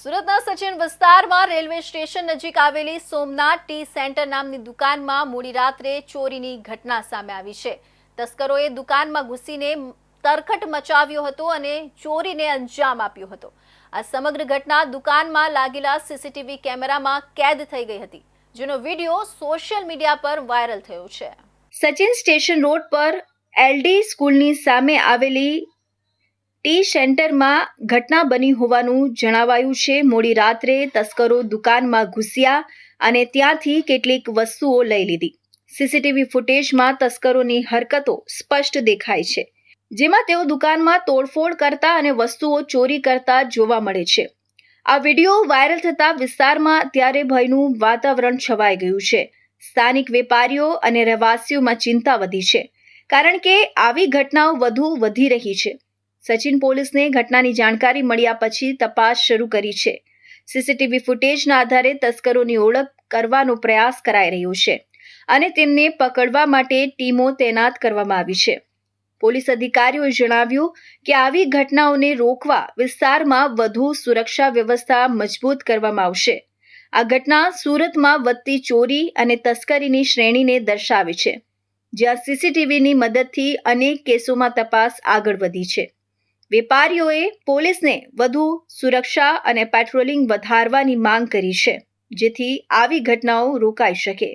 સુરતના સચિન વિસ્તારમાં railway station નજીક આવેલી સોમનાથ ટી સેન્ટર નામની દુકાનમાં મોડી રાત્રે ચોરીની ઘટના સામે આવી છે. તસ્કરોએ દુકાનમાં ઘૂસીને તરખટ મચાવ્યો હતો અને ચોરીને અંજામ આપ્યો હતો. આ સમગ્ર ઘટના દુકાનમાં લાગેલા સીસીટીવી કેમેરામાં કેદ થઈ ગઈ હતી, જેનો વીડિયો સોશિયલ મીડિયા પર વાયરલ થયો છે. સચિન સ્ટેશન રોડ પર એલડી સ્કૂલની સામે આવેલી ટી સેન્ટરમાં ઘટના બની હોવાનું જણાવાયું છે. મોડી રાત્રે તસ્કરો દુકાનમાં ઘૂસ્યા અને ત્યાંથી કેટલીક વસ્તુઓ લઈ લીધી. સીસીટીવી ફૂટેજમાં તસ્કરોની હરકતો સ્પષ્ટ દેખાય છે. જેમાં તેઓ દુકાનમાં તોડફોડ કરતા અને વસ્તુઓ ચોરી કરતા જોવા મળે છે. આ વીડિયો વાયરલ થતા વિસ્તારમાં અત્યારે ભયનું વાતાવરણ છવાઈ ગયું છે. સ્થાનિક વેપારીઓ અને રહેવાસીઓમાં ચિંતા વધી છે. કારણ કે આવી ઘટનાઓ વધુ વધી રહી છે. સચિન પોલીસને ઘટનાની જાણકારી મળ્યા પછી તપાસ શરૂ કરી છે. સીસીટીવી ફૂટેજના આધારે તસ્કરોની ઓળખ કરવાનો પ્રયાસ કરાઈ રહ્યો છે અને તેમને પકડવા માટે ટીમો તૈનાત કરવામાં આવી છે. પોલીસ અધિકારીઓએ જણાવ્યું કે આવી ઘટનાઓને રોકવા વિસ્તારમાં વધુ સુરક્ષા વ્યવસ્થા મજબૂત કરવામાં આવશે. આ ઘટના સુરતમાં વધતી ચોરી અને તસ્કરીની શ્રેણીને દર્શાવે છે. જ્યાં સીસીટીવીની મદદથી અનેક કેસોમાં તપાસ આગળ વધી છે. વેપારીઓએ પોલીસને વધુ સુરક્ષા અને પેટ્રોલિંગ વધારવાની માંગ કરી છે, જેથી આવી ઘટનાઓ રોકાઈ શકે.